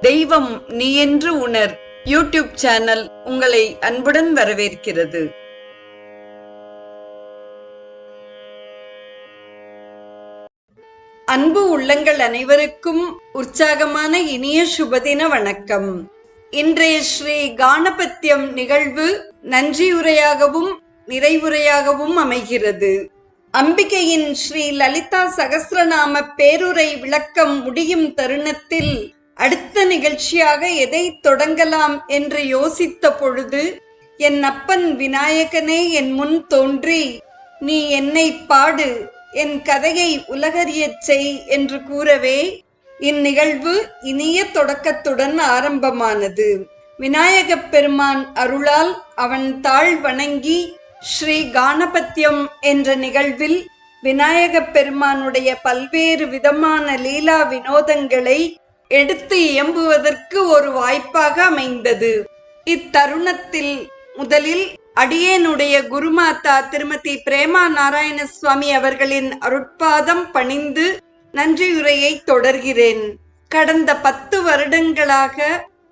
தெய்வம் நீ என்று உணர். யூடியூப் சேனல் உங்களை அன்புடன் வரவேற்கிறது. அன்பு உள்ளங்கள் அனைவருக்கும் உற்சாகமான இனிய சுபதின வணக்கம். இன்றைய ஸ்ரீ கானபத்தியம் நிகழ்வு நன்றியுரையாகவும் நிறைவுரையாகவும் அமைகிறது. அம்பிகையின் ஸ்ரீ லலிதா சகசிரநாம பேருரை விளக்கம் முடியும் தருணத்தில் அடுத்த நிகழ்ச்சியாக எதை தொடங்கலாம் என்று யோசித்த பொழுது என் அப்பன் விநாயகனே என் முன் தோன்றி நீ என்னை பாடு என் கதையை உலகறியச் செய் என்று கூறவே இந்நிகழ்வு இனிய தொடக்கத்துடன் ஆரம்பமானது. விநாயகப் பெருமான் அருளால் அவன் தாழ் வணங்கி ஸ்ரீ கானபத்தியம் என்ற நிகழ்வில் விநாயகப் பெருமானுடைய பல்வேறு விதமான லீலா வினோதங்களை எடுத்து இயம்புவதற்கு ஒரு வாய்ப்பாக அமைந்தது. இத்தருணத்தில் முதலில் அடியேனுடைய குருமாதா திருமதி பிரேமா நாராயண சுவாமி அவர்களின் அருட்பாதம் பணிந்து நன்றியுரையை தொடர்கிறேன். கடந்த பத்து வருடங்களாக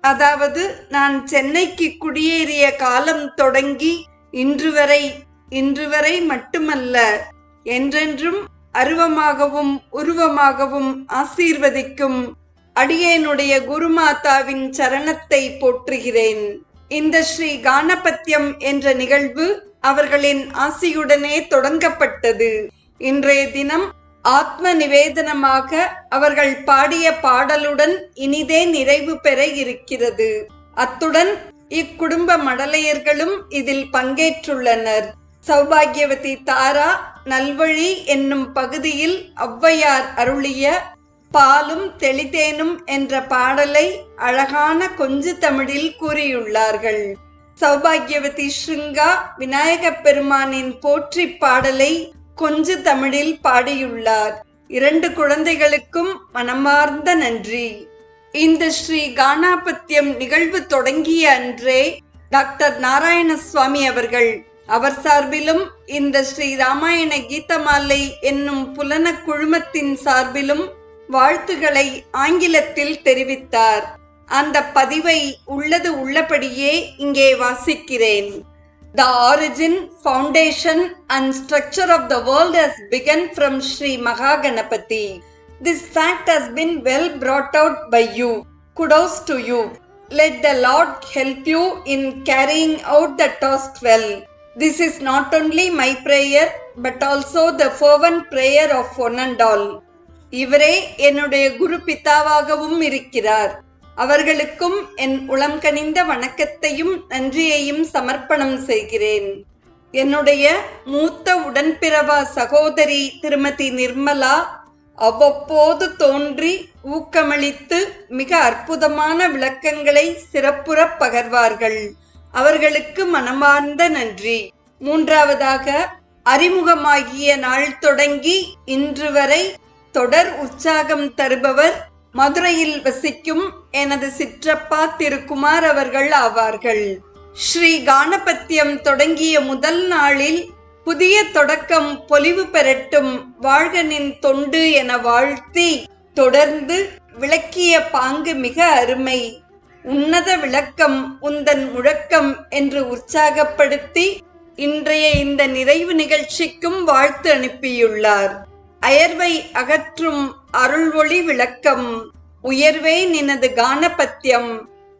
அதாவது நான் சென்னைக்கு குடியேறிய காலம் தொடங்கி இன்று வரை இன்று வரை மட்டுமல்ல என்றென்றும் அருவமாகவும் உருவமாகவும் ஆசீர்வதிக்கும் அடியேனுடைய குருமாதாவின் சரணத்தை போற்றுகிறேன். இந்த ஸ்ரீ கானபத்தியம் என்ற நிகழ்வு அவர்களின் ஆசியுடனே தொடங்கப்பட்டது. இன்றைய தினம் ஆத்ம நிவேதனமாக அவர்கள் பாடிய பாடலுடன் இனிதே நிறைவு பெற இருக்கிறது. அத்துடன் இக்குடும்ப மடலையர்களும் இதில் பங்கேற்றுள்ளனர். சௌபாகியவதி தாரா நல்வழி என்னும் பகுதியில் ஔவையார் அருளிய பாலும் தெளிதேனும் என்ற பாடலை அழகான கொஞ்சு தமிழில் கூறியுள்ளார்கள். சௌபாகியவதி ஸ்ருங்கா விநாயகப் பெருமானின் போற்றி பாடலை கொஞ்சு தமிழில் பாடியுள்ளார். இரண்டு குழந்தைகளுக்கும் மனமார்ந்த நன்றி. இந்த ஸ்ரீ கானாபத்தியம் நிகழ்வு தொடங்கிய அன்றே டாக்டர் நாராயணசுவாமி அவர்கள். அவர் சார்பிலும் இந்த ஸ்ரீ ராமாயண கீதமாலை என்னும் புலன குழுமத்தின் சார்பிலும் வாழ்த்துக்களை ஆங்கிலத்தில் தெரிவித்தார் அந்த பதிவை உள்ளது உள்ளபடியே இங்கே வாசிக்கிறேன் The origin, foundation and structure of the world has begun from Sri Mahaganapati. This fact has been well brought out by you. Kudos to you. Let the Lord help you in carrying out the task well. This is not only my prayer but also the fervent prayer of one and all. இவரே என்னுடைய குரு பிதாவாகவும் இருக்கிறார். அவர்களுக்கும் என் உளம் கனிந்த வணக்கத்தையும் நன்றியையும் சமர்ப்பணம் செய்கிறேன். என்னுடைய மூத்த உடன்பிறவா சகோதரி திருமதி நிர்மலா அவ்வப்போது தோன்றி ஊக்கமளித்து மிக அற்புதமான விளக்கங்களை சிறப்புற பகர்வார்கள். அவர்களுக்கு மனமார்ந்த நன்றி. மூன்றாவதாக அறிமுகமாகிய நாள் தொடங்கி இன்று வரை தொடர் உற்சாகம் தருபவர் மதுரையில் வசிக்கும் எனது சிற்றப்பா திருக்குமார் அவர்கள் ஆவார்கள். ஸ்ரீ கானபத்தியம் தொடங்கிய முதல் நாளில் புதிய தொடக்கம் பொலிவு பெறட்டும் வாழ்கனின் தொண்டு என வாழ்த்தி தொடர்ந்து விளக்கிய பாங்கு மிக அருமை. உன்னத விளக்கம் உந்தன் முழக்கம் என்று உற்சாகப்படுத்தி இன்றைய இந்த நிறைவு நிகழ்ச்சிக்கும் வாழ்த்து அனுப்பியுள்ளார். அயர்வை அகற்றும் அருள் ஒளி விளக்கம் உயர்வே நினது கானபத்தியம்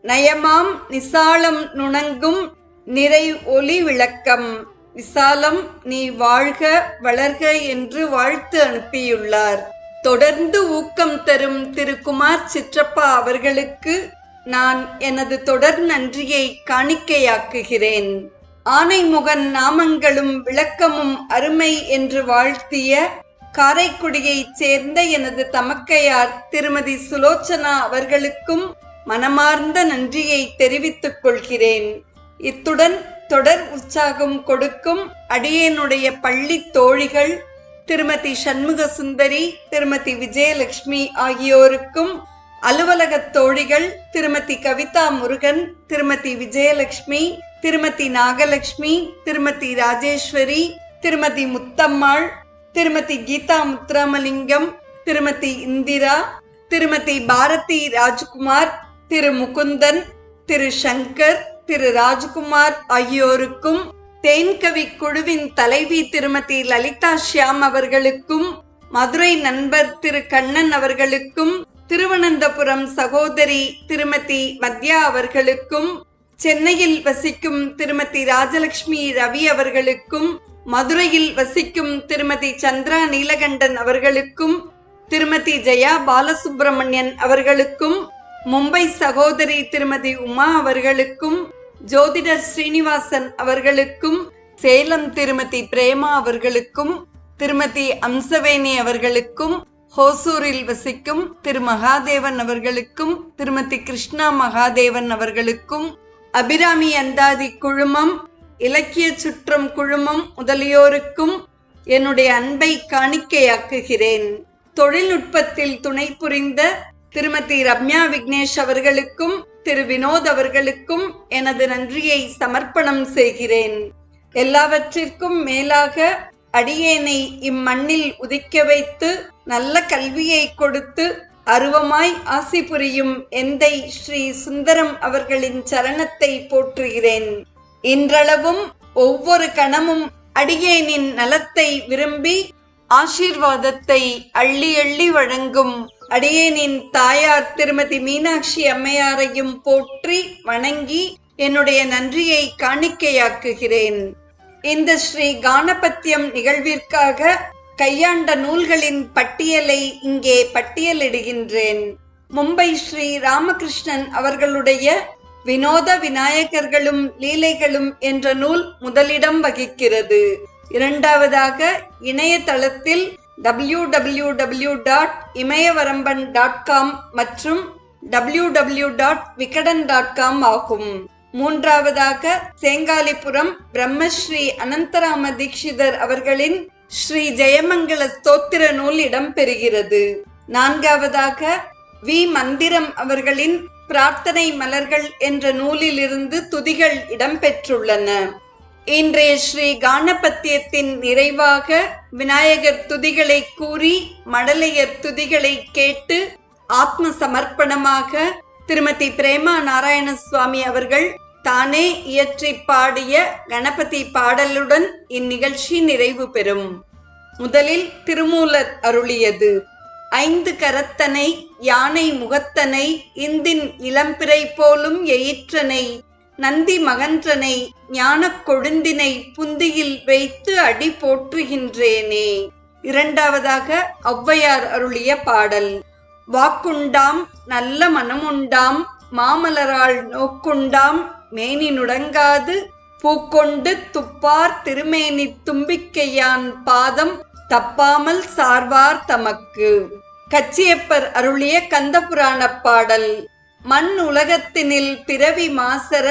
நயமாம் நிசாலம் நுணங்கும் நிறை ஒளி விளக்கம் விசாலம் நீ வாழ்க வளர்க என்று வாழ்த்து அனுப்பியுள்ளார். தொடர்ந்து ஊக்கம் தரும் திரு குமார் சிற்றப்பா அவர்களுக்கு நான் எனது தொடர் நன்றியை காணிக்கையாக்குகிறேன். ஆனைமுகன் நாமங்களும் விளக்கமும் அருமை என்று வாழ்த்திய காரைக்குடியைச் சேர்ந்த எனது தமக்கையார் திருமதி சுலோச்சனா அவர்களுக்கும் மனமார்ந்த நன்றியை தெரிவித்துக் கொள்கிறேன். இத்துடன் தொடர் உற்சாகம் கொடுக்கும் அடியேனுடைய பள்ளி தோழிகள் திருமதி சண்முக சுந்தரி திருமதி விஜயலட்சுமி ஆகியோருக்கும் அலுவலக தோழிகள் திருமதி கவிதா முருகன் திருமதி விஜயலட்சுமி திருமதி நாகலட்சுமி திருமதி ராஜேஸ்வரி திருமதி முத்தம்மாள் திருமதி கீதா முத்துராமலிங்கம் திருமதி இந்திரா திருமதி பாரதி ராஜ்குமார் திரு முகுந்தன் திரு சங்கர் திரு ராஜ்குமார் ஆகியோருக்கும் தேன்கவி குழுவின் தலைவி திருமதி லலிதா ஷியாம் அவர்களுக்கும் மதுரை நண்பர் திரு கண்ணன் அவர்களுக்கும் திருவனந்தபுரம் சகோதரி திருமதி மத்யா அவர்களுக்கும் சென்னையில் வசிக்கும் திருமதி ராஜலட்சுமி ரவி அவர்களுக்கும் மதுரையில் வசிக்கும் திருமதி சந்திரா நீலகண்டன் அவர்களுக்கும் திருமதி ஜெயா பாலசுப்பிரமணியன் அவர்களுக்கும் மும்பை சகோதரி திருமதி உமா அவர்களுக்கும் ஜோதிடர் ஸ்ரீனிவாசன் அவர்களுக்கும் சேலம் திருமதி பிரேமா அவர்களுக்கும் திருமதி அம்சவேணி அவர்களுக்கும் ஹோசூரில் வசிக்கும் திரு மகாதேவன் அவர்களுக்கும் திருமதி கிருஷ்ணா மகாதேவன் அவர்களுக்கும் அபிராமி அந்தாதி குழுமம் இலக்கிய சுற்றம் குழுமம் முதலியோருக்கும் என்னுடைய அன்பை காணிக்கையாக்குகிறேன். தொழில்நுட்பத்தில் துணை புரிந்த திருமதி ரம்யா விக்னேஷ் அவர்களுக்கும் திரு வினோத் அவர்களுக்கும் எனது நன்றியை சமர்ப்பணம் செய்கிறேன். எல்லாவற்றிற்கும் மேலாக அடியேனை இம்மண்ணில் உதிக்க வைத்து நல்ல கல்வியை கொடுத்து அருவமாய் ஆசி புரியும் எந்தை ஸ்ரீ சுந்தரம் அவர்களின் சரணத்தை போற்றுகிறேன். இன்றளவும் ஒவ்வொரு கணமும் அடியேனின் நலத்தை விரும்பி ஆசீர்வாதத்தை அள்ளி அள்ளி வழங்கும் அடியேனின் தாயார் திருமதி மீனாட்சி அம்மையாரையும் போற்றி வணங்கி என்னுடைய நன்றியை காணிக்கையாக்குகிறேன். இந்த ஸ்ரீ கானபத்தியம் நிகழ்விற்காக கையாண்ட நூல்களின் பட்டியலை இங்கே பட்டியலிடுகின்றேன். மும்பை ஸ்ரீ ராமகிருஷ்ணன் அவர்களுடைய வினோத விநாயகர்களும் லீலைகளும் என்ற நூல் முதலிடம் வகிக்கிறது. இரண்டாவதாக இணையதளத்தில் W W W dot Imayavaramban dot com மற்றும் W W dot Vikatan dot com ஆகும். மூன்றாவதாக சேங்காலிபுரம் பிரம்மஸ்ரீ அனந்தராம தீட்சிதர் அவர்களின் ஸ்ரீ ஜெயமங்கல ஸ்தோத்திர நூல் இடம்பெறுகிறது நான்காவதாக வி. மந்திரம் அவர்களின் பிரார்த்தனை மலர்கள் என்ற நூலிலிருந்து துதிகள் இடம்பெற்றுள்ளன. இன்றைய ஸ்ரீ கானபத்தியத்தின் நிறைவாக விநாயகர் துதிகளை கூறி மடலையர் துதிகளை கேட்டு ஆத்ம சமர்ப்பணமாக திருமதி பிரேமா நாராயண சுவாமி அவர்கள் தானே இயற்றி பாடிய கணபதி பாடலுடன் இந்நிகழ்ச்சி நிறைவு பெறும். முதலில் திருமூலர் அருளியது. ஐந்து கரத்தனை யானை முகத்தனை இந்தின் இளம்பிறை போலும் எயிற்றனை நந்தி மகன்றனை ஞானக் கொழுந்தினை புந்தியில் வைத்து அடி போற்றுகின்றேனே. இரண்டாவதாக ஔவையார் அருளிய பாடல். வாக்குண்டாம் நல்ல மனமுண்டாம் மாமலரால் நோக்குண்டாம் மேனி நுடங்காது பூக்கொண்டு துப்பார் திருமேனி தும்பிக்கையான் பாதம் தப்பாமல் சார்வார் தமக்கு. கச்சியப்பர் அருளிய கந்தபுராண பாடல் மண் உலகத்தினில் பிறவி மாசர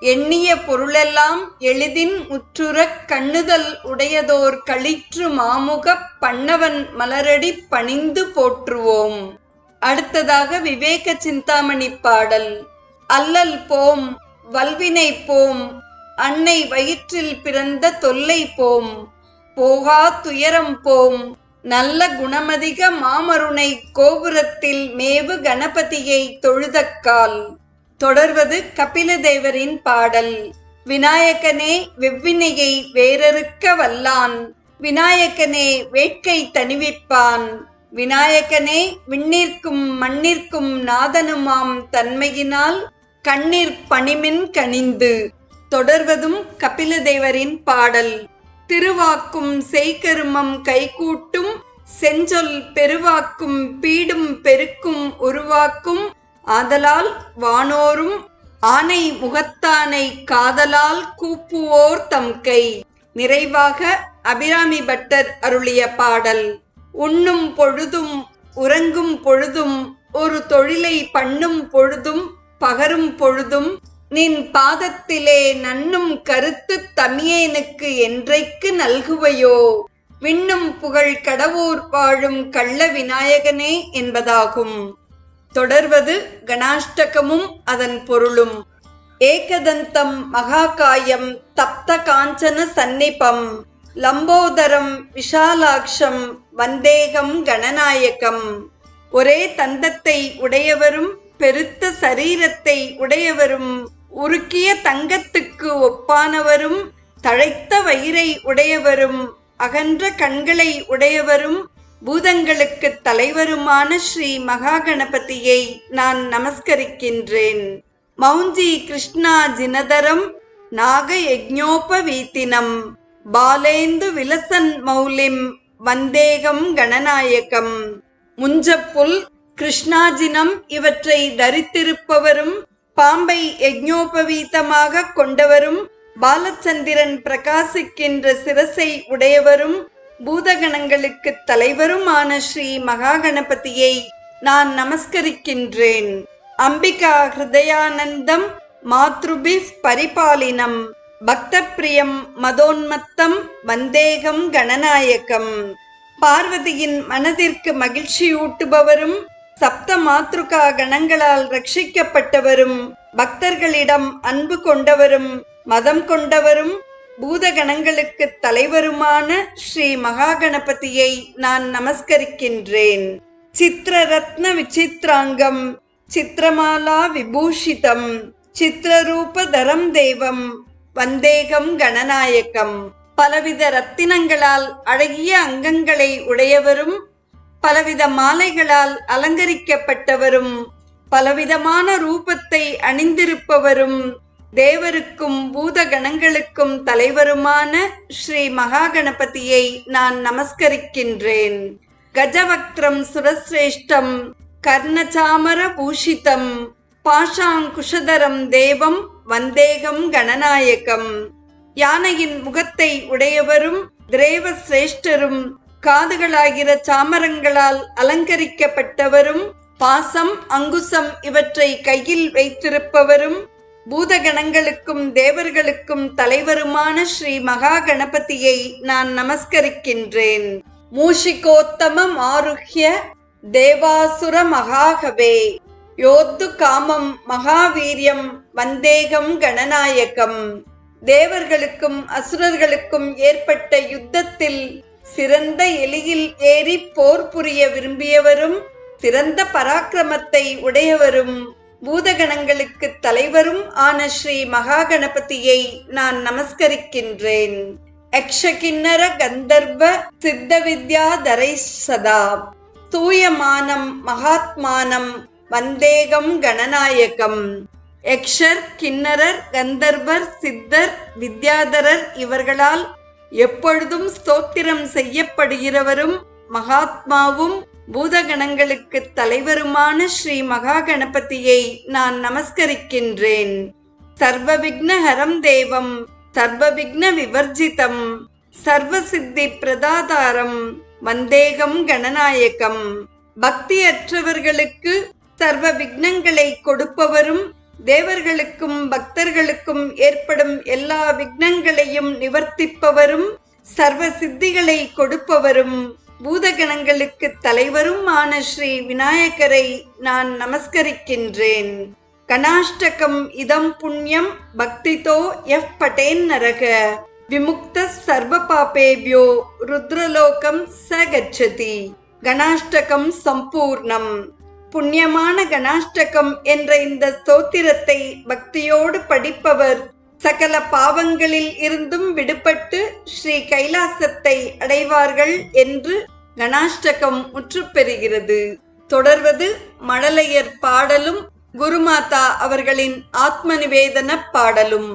எண்ணிய பொருளெல்லாம் எளிதின் முற்றுறக் கண்ணுதல் உடையதோர் களிற்று மாமுகப் பண்ணவன் மலரடி பணிந்து போற்றுவோம். அடுத்ததாக விவேக சிந்தாமணி பாடல் அல்லல் போம் வல்வினை போம் அன்னை வயிற்றில் பிறந்த தொல்லை போம். போகா துயரம் போம். நல்ல குணமதிக மாமருணை கோபுரத்தில் மேவு கணபதியை தொழுதக்கால். தொடர்வது கபிலதேவரின் பாடல். விநாயகனே வெவ்வினையை வேறறுக்க வல்லான். விநாயகனே வேட்கை தணிவிப்பான். விநாயகனே விண்ணிற்கும் மண்ணிற்கும் நாதனுமாம் தன்மையினால் கண்ணீர் பணிமின் கனிந்து. தொடர்வதும் கபிலதேவரின் பாடல். திருவாக்கும் செய்கருமம் கைகூட்டும் செஞ்சொல் பெருவாக்கும் பீடும் பெருக்கும் உருவாக்கும் ஆதலால் வானோரும் ஆனை முகத்தானை காதலால் கூப்புவோர் தம் கை. நிறைவாக அபிராமி பட்டர் அருளிய பாடல். உண்ணும் பொழுதும் உறங்கும் பொழுதும் ஒரு தொழிலை பண்ணும் பொழுதும் பகரும் பொழுதும் நின் பாதத்திலே நன்னும் கருத்து தமியேனுக்கு என்றைக்கு நல்குவையோ? விண்ணும் புகழ் கடவுர் வாழும் கள்ள விநாயகனே என்பதாகும். தொடர்வது கணாஷ்டகமும் அதன் பொருளும். ஏகதந்தம் மகாகாயம் தப்த காஞ்சன சந்நிபம். லம்போதரம் விஷாலாட்சம் வந்தேகம் கணநாயகம். ஒரே தந்தத்தை உடையவரும் பெருத்த சரீரத்தை உடையவரும் உருக்கிய தங்கத்துக்கு ஒப்பானவரும் தழைத்த வயிறை உடையவரும் அகன்ற கண்களை உடையவரும் பூதங்களுக்கு தலைவருமான ஸ்ரீ மகாகணபதியை நான் நமஸ்கரிக்கின்றேன். மௌஞ்சி கிருஷ்ணா ஜினதரம் நாக யஜ்ஞோபவீத்தினம் பாலேந்து விலசன் மௌலிம் வந்தேகம் கணநாயகம். முஞ்சப்புல் கிருஷ்ணாஜினம் இவற்றை தரித்திருப்பவரும் பாம்பை யஜ்ஞோபவீதமாக கொண்டவரும் பாலச்சந்திரன் பிரகாசிக்கின்ற சிரசை உடையவரும் பூதகணங்களுக்கு தலைவருமான ஸ்ரீ மகாகணபதியை நான் நமஸ்கரிக்கின்றேன். அம்பிகா ஹிருதயானந்தம் மாத்ருபி பரிபாலினம். பக்தப்பிரியம் மதோன்மத்தம் வந்தேகம் கணநாயகம். பார்வதியின் மனதிற்கு மகிழ்ச்சியூட்டுபவரும் சப்த மாத்ருகா கணங்களால் ரட்சிக்கப்பட்டவரும் பக்தர்களிடம் அன்பு கொண்டவரும் மதம் கொண்டவரும் பூதகணங்களுக்கு தலைவருமான ஸ்ரீ மகாகணபதியை நான் நமஸ்கரிக்கின்றேன். சித்திரரத்ன விசித்ராங்கம் சித்திரமாலா விபூஷிதம் சித்திரரூபதரம் தேவம் வந்தேகம் கணநாயகம். பலவித ரத்தினங்களால் அழகிய அங்கங்களை உடையவரும் பலவித மாலைகளால் அலங்கரிக்கப்பட்டவரும் பலவிதமான ரூபத்தை அணிந்திருப்பவரும் தேவருக்கும் பூதகணங்களுக்கும் தலைவருமான ஸ்ரீ மகாகணபதியை நான் நமஸ்கரிக்கின்றேன். கஜவக்திரம் சுரசிரேஷ்டம் கர்ணச்சாமர பூஷிதம் பாஷாங்குஷதரம் தேவம் வந்தேகம் கணநாயகம். யானையின் முகத்தை உடையவரும் திரேவ சிரேஷ்டரும் காதுகளாகிற சாமரங்களால் அலங்கரிக்கப்பட்டவரும் பாசம் அங்குசம் இவற்றை கையில் வைத்திருப்பவரும் பூதகணங்களுக்கும் தேவர்களுக்கும் தலைவருமான ஸ்ரீ மகா கணபதியை நான் நமஸ்கரிக்கின்றேன். மூஷிகோத்தமம் ஆருஹ்ய தேவாசுர மகாகவே. யோத்து காமம் மகாவீரியம் வந்தேகம் கணநாயகம். தேவர்களுக்கும் அசுரர்களுக்கும் ஏற்பட்ட யுத்தத்தில் சிறந்த எலியில் ஏறி போர் புரிய விரும்பியவரும் சிறந்த பராக்கிரமத்தை உடையவரும் பூதகணங்களுக்கு தலைவரும் ஆன ஸ்ரீ மகாகணபதியை நான் நமஸ்கரிக்கின்றேன். யக்ஷகிண்ணர கந்தர்வ சித்த வித்யாதரை சதா. தூயமானம் மகாத்மானம் வந்தேகம் கணநாயகம். யக்ஷர் கிண்ணரர் கந்தர்வர் சித்தர் வித்யாதரர் இவர்களால் எப்பொழுதும் ஸ்தோத்திரம் செய்யப்படுகிறவரும் மகாத்மாவும் பூதகணங்களுக்கு தலைவருமான ஸ்ரீ மகா கணபதியை நான் நமஸ்கரிக்கின்றேன். சர்வவிக்னஹரம் தேவம் சர்வவிக்ன விவர்ஜிதம் சர்வசித்தி பிரதாதாரம் வந்தேகம் கணநாயகம். பக்தியற்றவர்களுக்கு சர்வ விக்னங்களை கொடுப்பவரும் தேவர்களுக்கும் பக்தர்களுக்கும் ஏற்படும் எல்லா விக்னங்களையும் நிவர்த்திப்பவரும் சர்வ சித்திகளை கொடுப்பவரும் பூதகணங்களுக்கு தலைவரும் ஆன ஸ்ரீ விநாயகரை நான் நமஸ்கரிக்கின்றேன். கணாஷ்டகம் இதம் புண்ணியம் பக்திதோ எஃப் பட்டேன் நரக. விமுக்த சர்வ பாபேபியோ ருத்ரலோகம் ச கச்சதி. கணாஷ்டகம் சம்பூர்ணம். புண்ணியமான கணாஷ்டகம் என்ற இந்த ஸ்தோத்திரத்தை பக்தியோடு படிப்பவர் சகல பாவங்களில் இருந்தும் விடுபட்டு ஸ்ரீ கைலாசத்தை அடைவார்கள் என்று கணாஷ்டகம் முற்று பெறுகிறது தொடர்வது மழலையர் பாடலும் குருமாதா அவர்களின் ஆத்ம நிவேதன பாடலும்.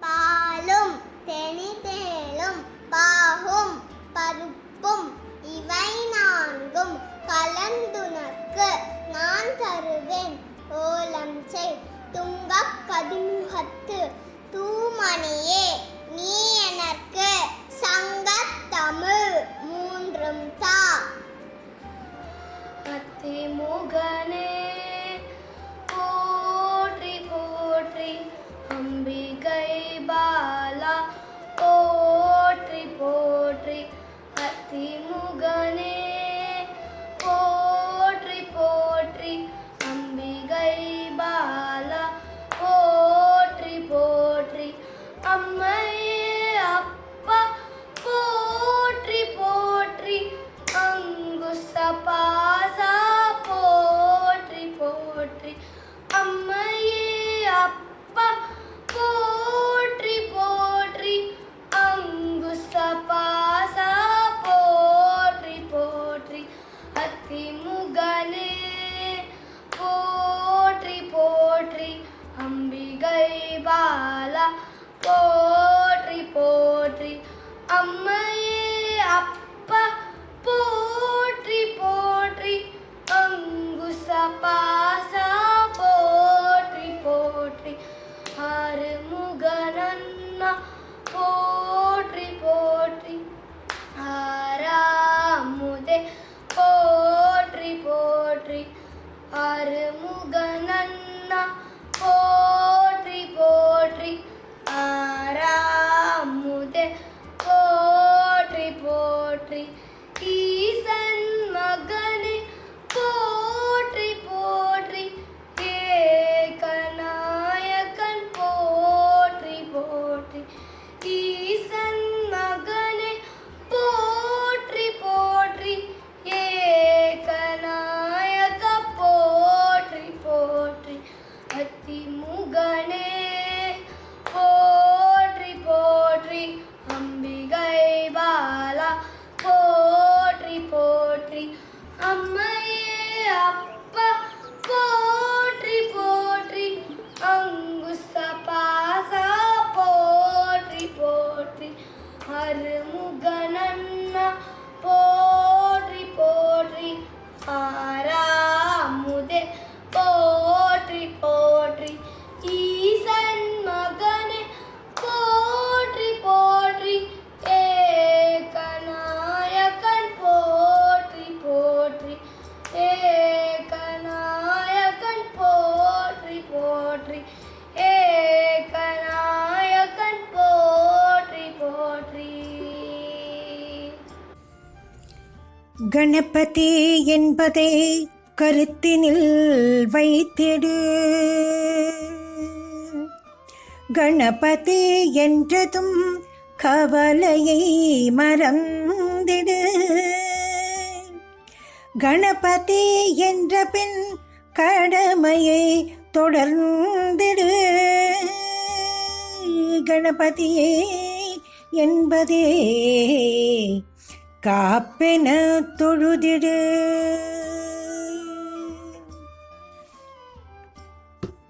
பாலும் தெனிதேலும் பாகும் பருப்பும் இவை நான்கும். கலந்துனக்கு நான் தருவேன். ஓலம் செய். துங்கக் கதிமுகத்து தூமணியே. என்பதை கருத்தினில் வைத்திடு. கணபதி என்றதும் கவலையை மறந்திடு. கணபதி என்ற பின் கடமையை தொடர்ந்திடு. கணபதியே என்பதே காப்பென தொழுதிடு.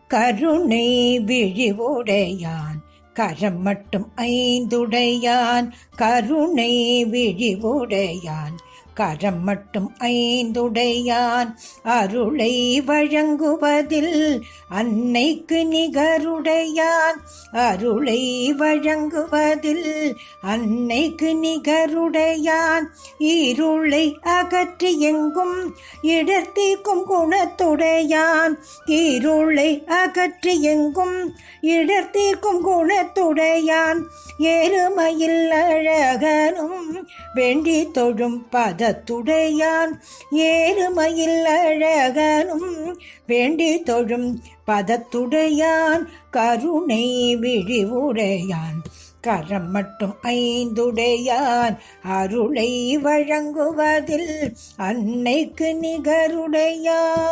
கருணை விழிவுடையான் கரம் மட்டும் ஐந்துடையான் கருணை விழிவுடையான் கரம் மட்டும் ஐந்துடையான். அருளை வழங்குவதில் அன்னைக்கு நிகருடையான். அருளை வழங்குவதில் அன்னைக்கு நிகருடையான். இருளை அகற்றி எங்கும் இடர்த்தீக்கும் குணத்துடையான். இருளை அகற்றி எங்கும் இடர்த்தீக்கும் குணத்துடையான். எருமையில் அழகனும் வேண்டி தொழும் பத பதத்துடையான் ஏறுமையில் அழகனும் வேண்டி தொழும் பதத்துடையான் கருணை விழிவுடையான். கரம் மட்டும் ஐந்துடையான் அருளை வழங்குவதில் அன்னைக்கு நிகருடையான்.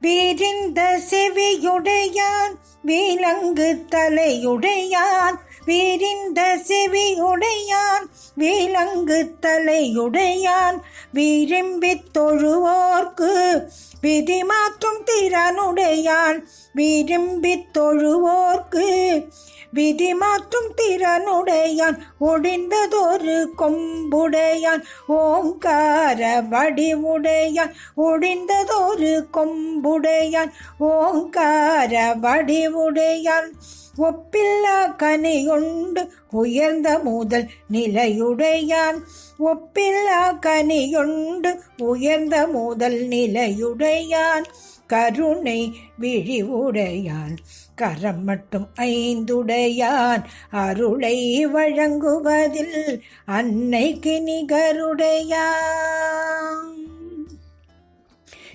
வீரிந்த செவியுடையான் வீலங்கு தலையுடையான் வீரிந்த செவியுடையான் வீலங்கு தலையுடையான் விரும்பித் தொழுவோர்க்கு விதி மாற்றும் திறனுடையான் விரும்பித் தொழுவோர்க்கு விதி மாற்றும் திறனுடையான் ஒடிந்ததொரு கொம்புடையான் ஓங்கார வடிவுடையான் ஒடிந்ததொரு கொம்புடையான் ஓங்கார வடிவுடையான். ஒப்பில்லா கனியுண்டு உயர்ந்த முதல் நிலையுடையான். ஒப்பில்லா கனியுண்டு உயர்ந்த முதல் நிலையுடையான். கருணை விழிவுடையான் கரம் மட்டும் ஐந்துடையான். அருளை வழங்குவதில் அன்னைக்கு நிகருடையான்.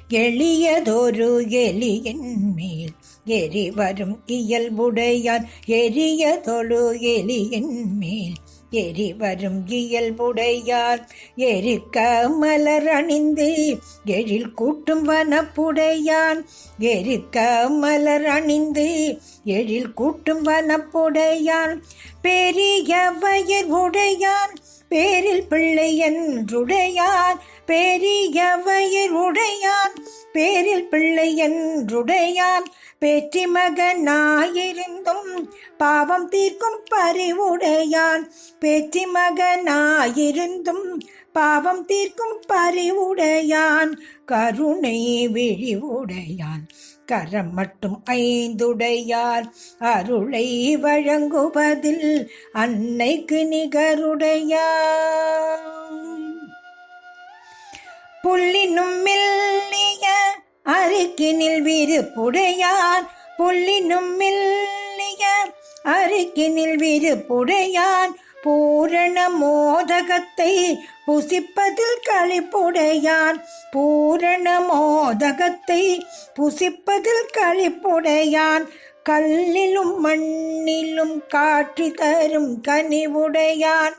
எளியதொரு எலியின் மேல் எரி வரும் இயல்புடையான் எரியதொழு எலியின் மேல். எரி வரும் இயல்புடையார் எரிக்க மலர் அணிந்து எழில் கூட்டும் வனப்புடையான். எரிக்க மலர் அணிந்து எழில் கூட்டும் வனப்புடையான். பெரிய வயர் உடையான் பேரில் பிள்ளை என்றுடையான் பெரிய வயர் உடையான் பேரில் பிள்ளை என்றுடையான். பேற்றி மகனாயிருந்தும் பாவம் தீர்க்கும் பறிவுடையான் பேற்றி மகனாயிருந்தும் பாவம் தீர்க்கும் பறிவுடையான் கருணை விழிவுடையான். கரம் மட்டும் ஐந்துடையார். அருளை வழங்குவதில் அன்னைக்கு நிகருடையார் புள்ளினும் மெல்லிய அருக்கினில் விருப்புடையான் புள்ளினும் மெல்லிய அருக்கினில் விருப்புடையான் பூரண மோதகத்தை புசிப்பதில் களிப்புடையான் பூரண மோதகத்தை புசிப்பதில் களிப்புடையான் கல்லிலும் மண்ணிலும் காட்சி தரும் கனிவுடையான்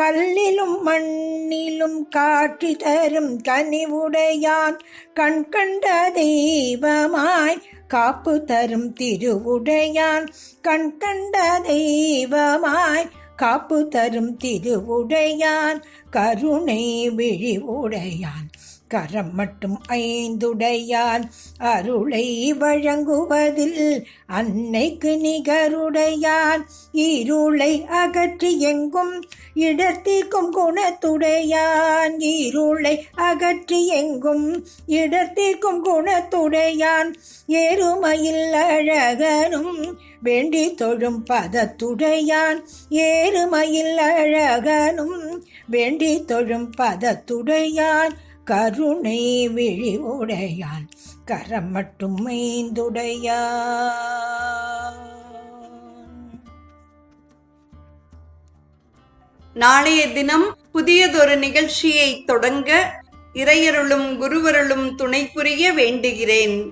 கல்லிலும் மண்ணிலும் காட்சி தரும் கனிவுடையான் கண் கண்ட தெய்வமாய் காப்பு தரும் திருவுடையான் கண் கண்ட தெய்வமாய் காப்பு தரும் திருவுடையான் கருணை விழிவுடையான். கரம் மட்டும் ஐந்துடையான் அருளை வழங்குவதில் அன்னைக்கு நிகருடையான் இருளை அகற்றி எங்கும் இடத்திற்கும் குணத்துடையான். இருளை அகற்றி எங்கும் இடத்திற்கும் குணத்துடையான். எருமையில் அழகனும் வேண்டி தொழும் பதத்துடையான். ஏறுமையில் அழகனும் வேண்டி தொழும் பதத்துடையான். கருணை விழிவுடையான். கரம் மட்டும் மைந்துடையான் நாளைய தினம் புதியதொரு நிகழ்ச்சியை தொடங்க இறையருளும் குருவருளும் துணை புரிய வேண்டுகிறேன்.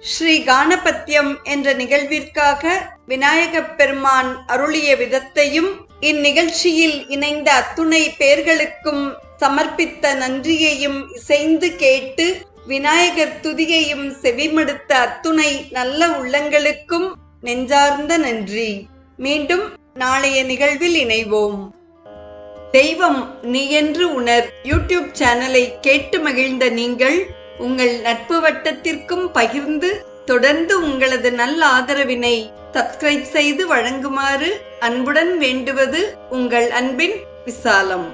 ஸ்ரீ கானபத்தியம் என்ற நிகழ்விற்காக விநாயகப் பெருமான் அருளிய விதத்தையும் இந்நிகழ்ச்சியில் இணைந்த அத்துணை பேர்களுக்கும் சமர்ப்பித்த நன்றியையும் இசைந்து கேட்டு விநாயகர் துதியையும் செவிமடுத்த அத்துணை நல்ல உள்ளங்களுக்கும் நெஞ்சார்ந்த நன்றி. மீண்டும் நாளைய நிகழ்வில் இணைவோம். தெய்வம் நீ என்று உணர் யூடியூப் சேனலை கேட்டு மகிழ்ந்த நீங்கள் உங்கள் நட்பு வட்டத்திற்கும் பகிர்ந்து தொடர்ந்து உங்களது நல்ல ஆதரவினை சப்ஸ்கிரைப் செய்து வழங்குமாறு அன்புடன் வேண்டுவது உங்கள் அன்பின் விசாலம்.